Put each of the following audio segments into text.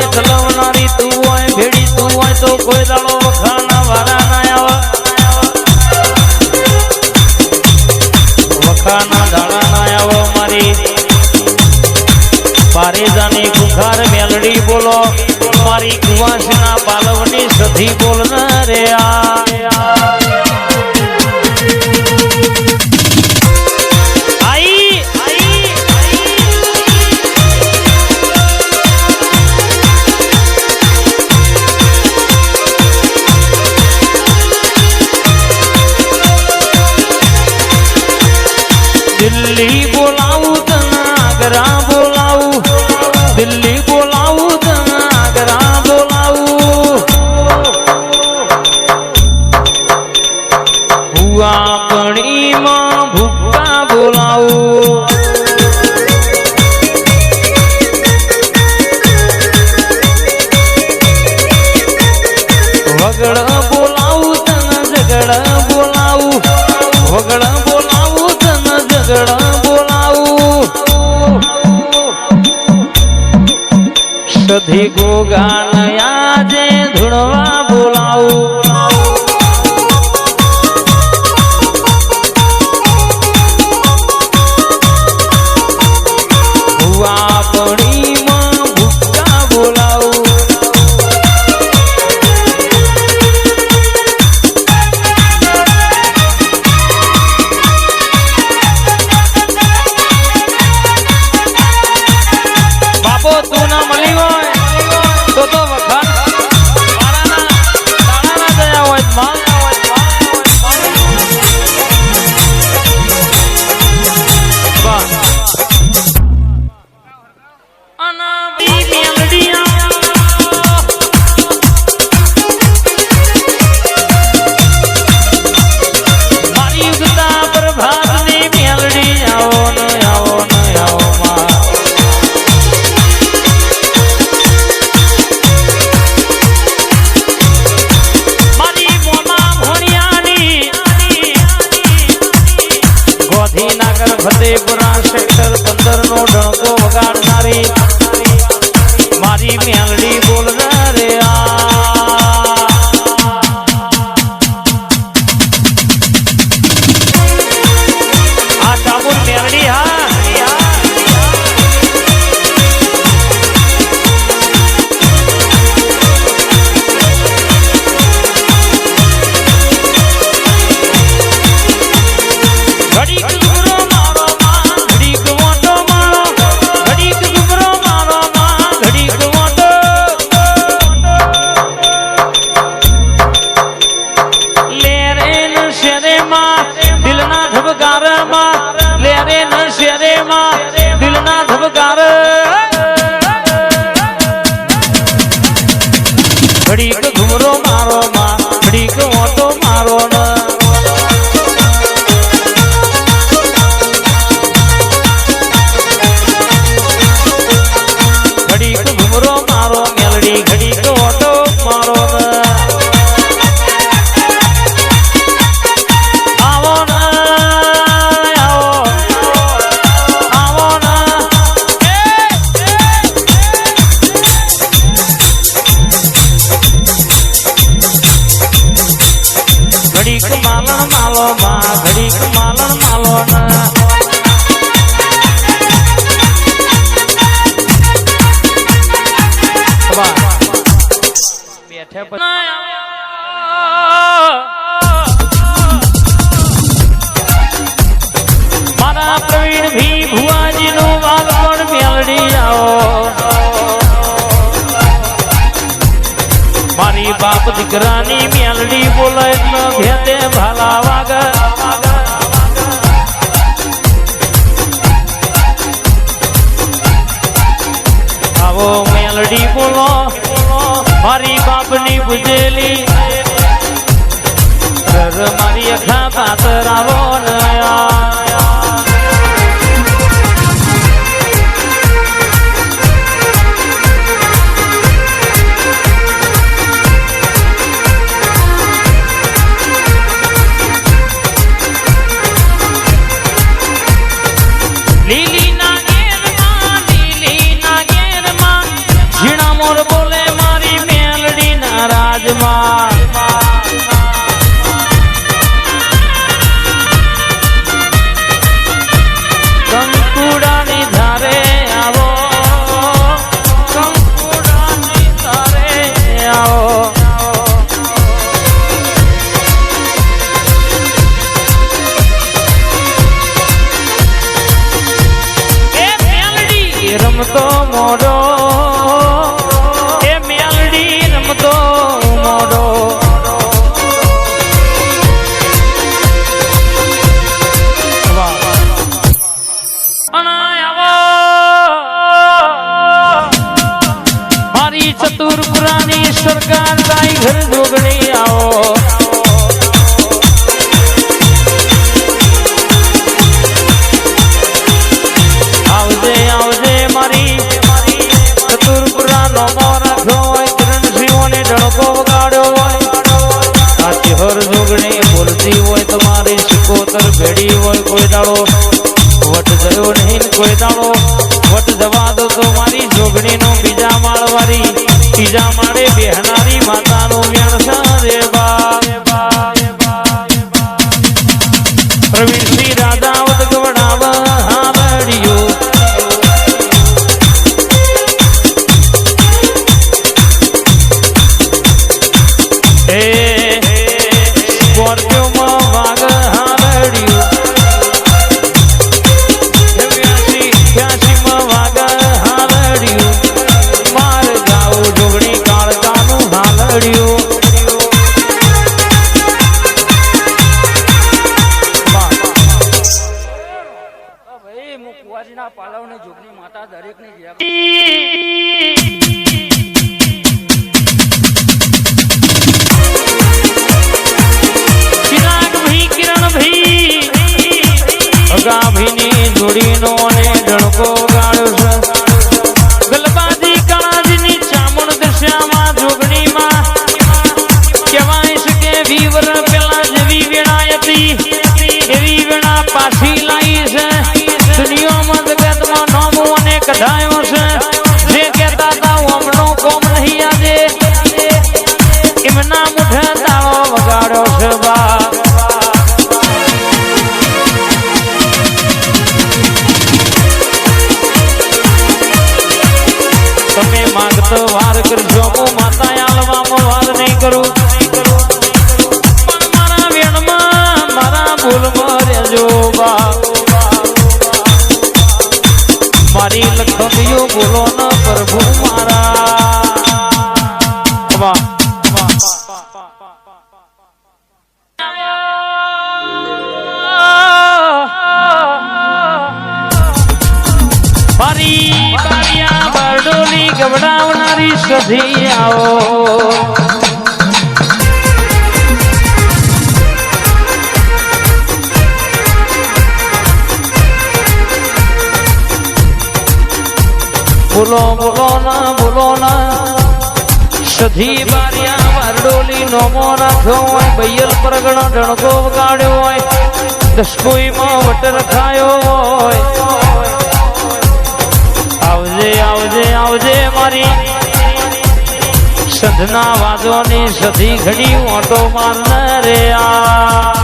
હોય ઠલવનારી ના આવે. મારી પારેજાની ગુખાર બોલો મારી કુવાસના પાલવની સધી બોલ રહ્યા દિલ્હી બોલાવું તના ಗೋ ಗಾನ ઘડીક માલણ માલો માં. ઘડીક માલણ માલો ના મારી બાપ દીકરાની મેલડી બોલો હરી બાપની પૂજેલી મારી અખા પાતરાવો નયા. રમતો મોડો એ મેલડી રમતો મોડો મારી ચતુરપુરાની સરકાર તાઈ ઘર જોગણી બોલતી હોય તમારી સિકોતર ભેડી હોય કોઈ દાડો વટ ગયો નહીં કોઈ દાડો. અગાભીની વાર કરજો. હું વાર નહીં કરું. મારા ભૂલમાં રહેજો મારી લખવીઓ બોલો ના પ્રભુ. બોલો બોલો ના બોલો ના. સધી બારિયા બારડોલી નોમો રાખ્યો હોય, બૈયલ પરગણો ડણકો વગાડ્યો હોય દસકોઈમાં વટ રખાયો હોય. આવજે આવજે આવજે મારી. સંધના વાદોની સધી ઘડી ઓટો મારનારે આ.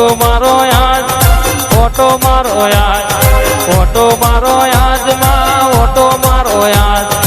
ફોટો મારો આજ ફોટો મારો આજ ફોટો મારો આજમાં ફોટો મારો આજ